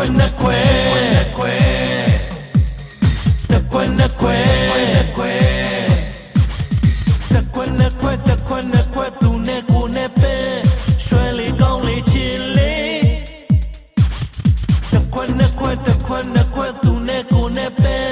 ခွဲနှစ်ခွဲနှစ်ခွဲနှစ်ခွဲနှစ်ခွဲနှစ်ခွဲနှစ်ခွဲနှစ်ခွဲနှစ်ခွဲနှစ်ခွဲသူနဲ့ကိုနဲ့ပဲရွှဲလေးကောင်းလေးချစ်လေးနှစ်ခွဲနှစ်ခွဲနှစ်ခွဲနှစ်ခွဲသူနဲ့ကိုနဲ့ပဲ